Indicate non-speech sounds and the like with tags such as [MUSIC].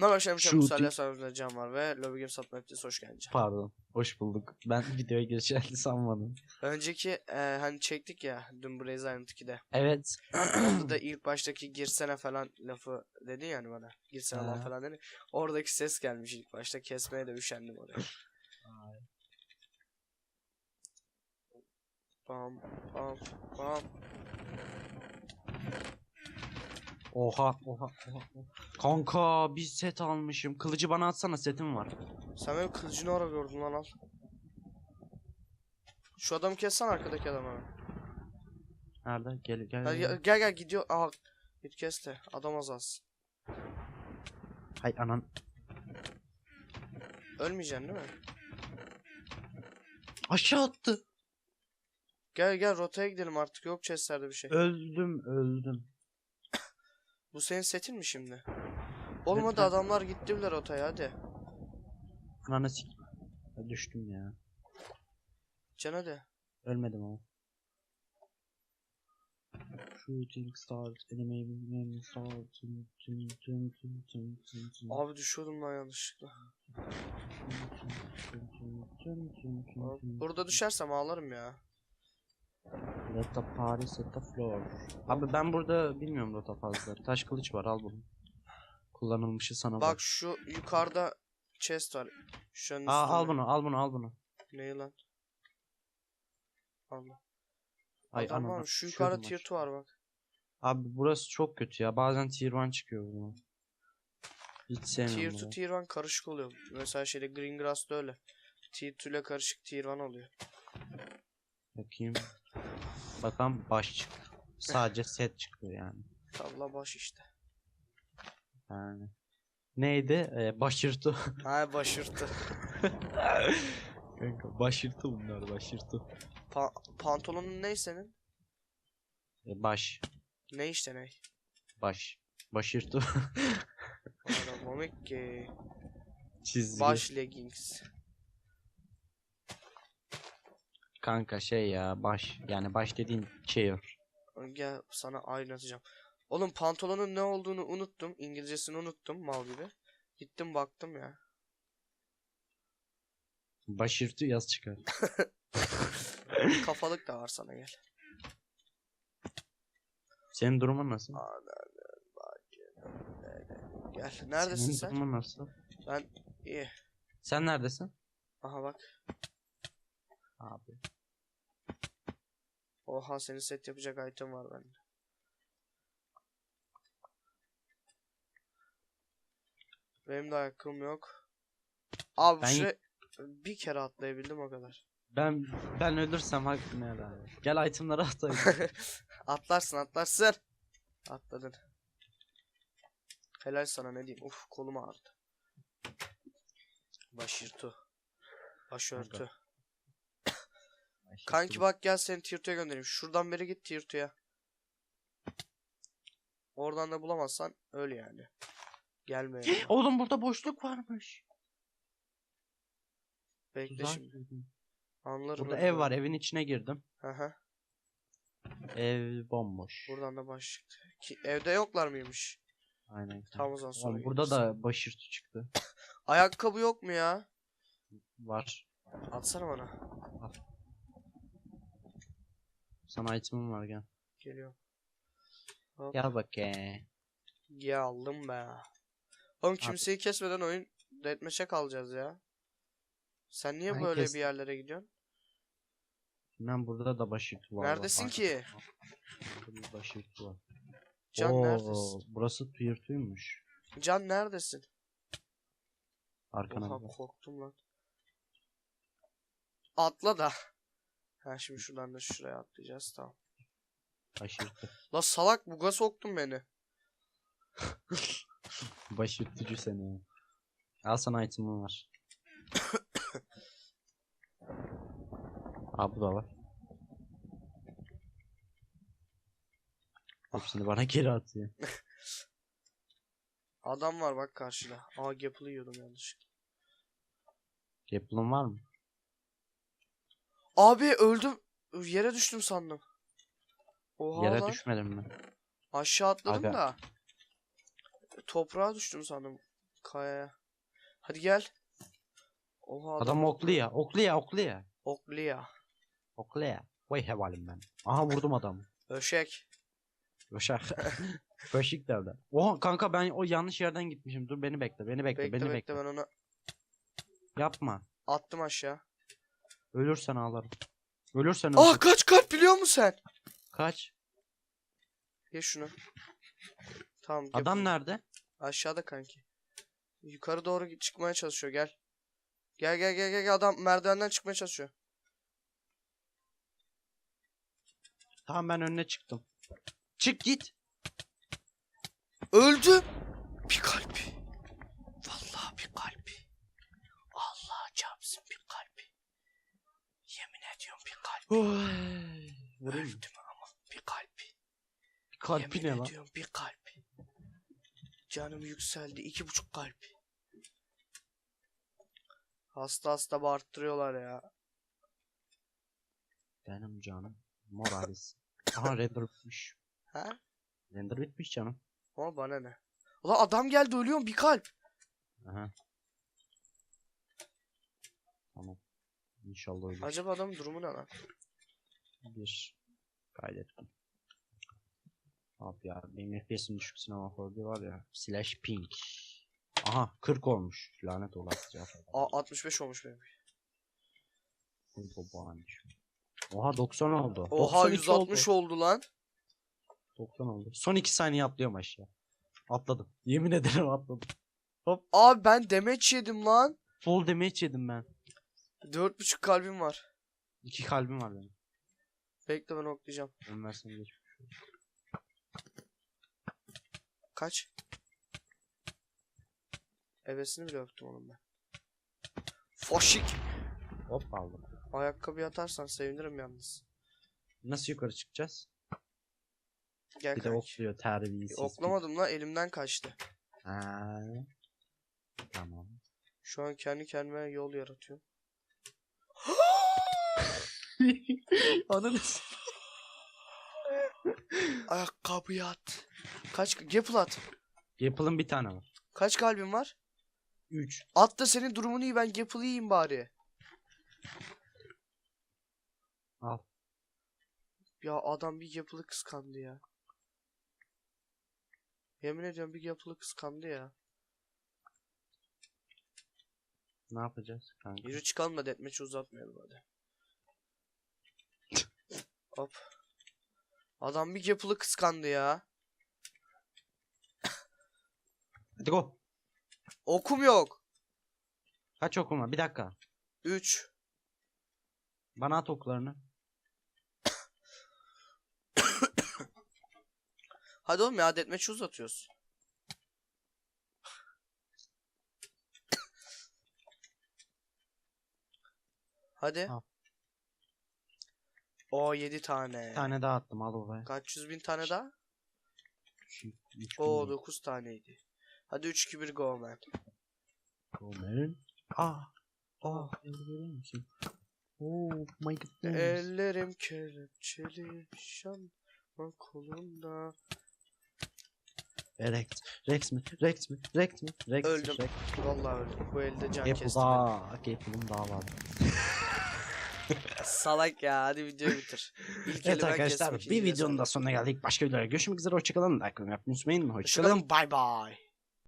Merhaba Şemşem Shooting. Musalya sahibinde Can var ve Lobby Games Satma Hepsi hoş geldin Can. Pardon. Hoş bulduk. Ben [LAUGHS] videoya geçerli sanmadım. Önceki e, hani çektik ya dün Blaze Island 2'de. Evet. Orada da ilk baştaki girsene falan lafı dedi yani bana. Girsene lan falan dedi. Oradaki ses gelmiş ilk başta. Kesmeye de üşendim oraya. [LAUGHS] Bam bam bam. Oha, oha, oha. Kanka bir set almışım. Kılıcı bana atsana setim var. Sen benim kılıcını ara gördün lan al. Şu adamı kessen arkadaki adamı. Nerede? Gel gel. Gel gel. gel, gel gidiyor. Aha git kes de adam azalsın. Hay anan. Ölmeyeceksin değil mi? Aşağı attı. Gel gel rotaya gidelim artık yok chestlerde bir şey. Öldüm, öldüm. Bu senin setin mi şimdi? Olmadı Lütfen. adamlar gitti bile rotaya hadi. Ananı sik. Düştüm ya. Can hadi. Ölmedim ama. Shooting stars, enemy enemy stars, tüm tüm tüm tüm tüm tüm tüm. Abi düşüyordum lan yanlışlıkla. Abi, Burada düşersem ağlarım ya. Party set the floor. Abi ben burada bilmiyorum rota fazla. Taş kılıç var al bunu. Kullanılmışı sana Bak şu yukarıda chest var. Şunun Aa, al bunu al bunu al bunu. Ne lan? Al. Ay Adam anam, var. Şu yukarıda tier 2 var bak. Abi burası çok kötü ya. Bazen tier 1 çıkıyor bunu. Hiç Tier sevmiyorum 2 bunu. tier 1 karışık oluyor. Mesela şeyde Green Grass'da öyle. Tier 2 ile karışık tier 1 oluyor. Bakayım. Bakalım baş çıktı. Sadece set çıkıyor yani. Tavla baş işte. Yani. Neydi? Ee, başırtı. [LAUGHS] Ha başırtı. Kanka başırtı bunlar başırtı. Pa- pantolonun ne senin? Ee, baş. Ne işte ne? Baş. Başırtı. [LAUGHS] Adam komik ki. Çizgi. Baş leggings. Kanka şey ya baş. Yani baş dediğin chair. Gel sana aynı atacağım. Oğlum pantolonun ne olduğunu unuttum. İngilizcesini unuttum mal gibi. Gittim baktım ya. Başırtı yaz çıkar. [LAUGHS] Kafalık da var sana gel. Senin durumun nasıl? Ananı bak Gel. Neredesin Senin sen? durumun nasıl? Ben iyi. Sen neredesin? Aha bak. Abi. Oha senin set yapacak item var bende. Benim de ayakkabım yok. Abi Ben- şuraya bir kere atlayabildim o kadar. Ben ben ölürsem hakkını helal. Gel itemları atayım. [LAUGHS] atlarsın atlarsın. Atladın. Helal sana ne diyeyim. Uf kolum ağrıdı. Başırtı. Başörtü. Kanki bak gel seni tier 2'ye göndereyim. Şuradan beri git tier 2'ye. Oradan da bulamazsan öl yani. Gelme yani. Oğlum burada boşluk varmış. Bekle şimdi. Anlarım. Burada ev var evin içine girdim. Aha. Ev bomboş. Buradan da baş çıktı. Ki, evde yoklar mıymış? Aynen. Tam o zaman sonra Oğlum burada da başırtı çıktı. Ayakkabı yok mu ya? Var. Atsana bana. Sana itemim var gel. Geliyorum. Hop. Gel bakayım. Geldim be. Oğlum kimseyi kesmeden oyun deathmatch'e kalacağız ya. Sen niye Ben böyle kestim. bir yerlere gidiyorsun? Ben burada da başırtı var. Neredesin bak. ki? Burada bir başırtı var. Can Oo, neredesin? Burası tier 2'ymuş. Can neredesin? Arkana Oha bak. korktum lan. Atla da. Ha şimdi şuradan da şuraya atlayacağız tamam. Başırtı. La [LAUGHS] salak buga soktun beni. [LAUGHS] Başırtıcı seni. Al sana itemim var. Aa bu da var. Hepsini bana geri atıyor. Adam var bak karşıda. Aa Gapple yiyordum yanlışlıkla. Gapel'ın var mı? Abi öldüm. Yere düştüm sandım. Oha Yere lan. düşmedim mi? Aşağı atladım Aga. da. Toprağa düştüm sandım. Kayaya. Hadi gel. Oha adam, Adam oklu ya. Oklu ya oklu ya. oklu ya. Oklu ya. Vay hevalim ben. Aha vurdum adamı. Öşek. Başak. [LAUGHS] Başık derler. Oha kanka ben o yanlış yerden gitmişim. Dur beni bekle. Beni bekle. Bekle beni bekle, bekle. ben onu Yapma. attım aşağı. Ölürsen ağlarım. Ölürsen Ah ölürüm. kaç kalp biliyor musun sen? Kaç? Ye şunu. Tamam. gel Adam nerede? Aşağıda kanki. Yukarı doğru çıkmaya çalışıyor gel. Gel gel gel gel gel. adam merdivenden çıkmaya çalışıyor. Tamam ben önüne çıktım. Çık git. Öldü. Bir kalp. Vallahi bir kalp. Allah çarpsın bir kalp. Yemin ediyorum bir kalp. Vurayım mı? Öldüm ama bir kalp. Kalpi Yemin ne lan? ediyorum bir kalp. Canım yükseldi. iki buçuk kalp. Hasta hasta bağırttırıyorlar ya. Benim canım. Morales. Aha render bitmiş. Ha? Render bitmiş canım. Ama bana ne? Ulan adam geldi ölüyorum bir kalp. Aha. Tamam. İnşallah öyle. Acaba adamın durumu ne lan? Bir. Kaydettim. Abi ya benim FPS'im düşük sinema fordu var ya. Slash pink. Aha 40 olmuş. Lanet olası Aa 65 olmuş benim. Oha 90 oldu. Oha 92 160 oldu. oldu lan. 90 oldu. Son 2 saniye atlıyorum aşağı. Atladım. Yemin ederim atladım. Abi ben demeç yedim lan. Full damage yedim ben. 4.5 kalbim var. 2 kalbim var benim. Bekle ben oklayacağım. Ölmezsem geçmiş. Kaç? Evesini bile öptüm onun ben. Foşik. Hop aldım. Ayakkabı atarsan sevinirim yalnız. Nasıl yukarı çıkacağız? Gel Bir de kanki. okluyor terbiyesiz. Oklamadım la elimden kaçtı. Ha. Tamam. Şu an kendi kendime yol yaratıyorum. [GASPS] [GASPS] Ananı [LAUGHS] Ayakkabı at. Kaç Gapple at. Apple'ın bir tane var. Kaç kalbin var? 3. At da senin durumun iyi ben Gapple'ı yiyeyim bari. Al. Ya adam bir Gapple'ı kıskandı ya. Yemin ediyorum bir Gapple'ı kıskandı ya. Ne yapacağız kanka? Yürü çıkalım da deathmatch'i uzatmayalım hadi. Hop. Adam bir Gapple'ı kıskandı ya. Hadi go. Okum yok. Kaç okuma? Bir dakika. 3. Bana at oklarını. [COUGHS] Hadi oğlum ya deathmatch'i uzatıyoruz. [COUGHS] Hadi. Al. O 7 tane. Bir tane daha attım al oraya. Kaç yüz bin tane daha? O bin 9 taneydi. Hadi 3 2 1 go man. Roman. Ah. Ah. Görüyor musun? Oh my goodness. Ellerim kelepçeli şam kolumda. Rex. Rex mi? Rex mi? Rex mi? Rex. Öldüm. Rex. Vallahi öldüm. Bu elde can kestim. daha. Apple'ın daha var. Salak ya hadi videoyu bitir. İlk Evet arkadaşlar bir videonun da sonuna geldik. Başka videolara görüşmek üzere. Hoşçakalın. Like unutmayın. Hoşçakalın. Hoşçakalın. Bye bye.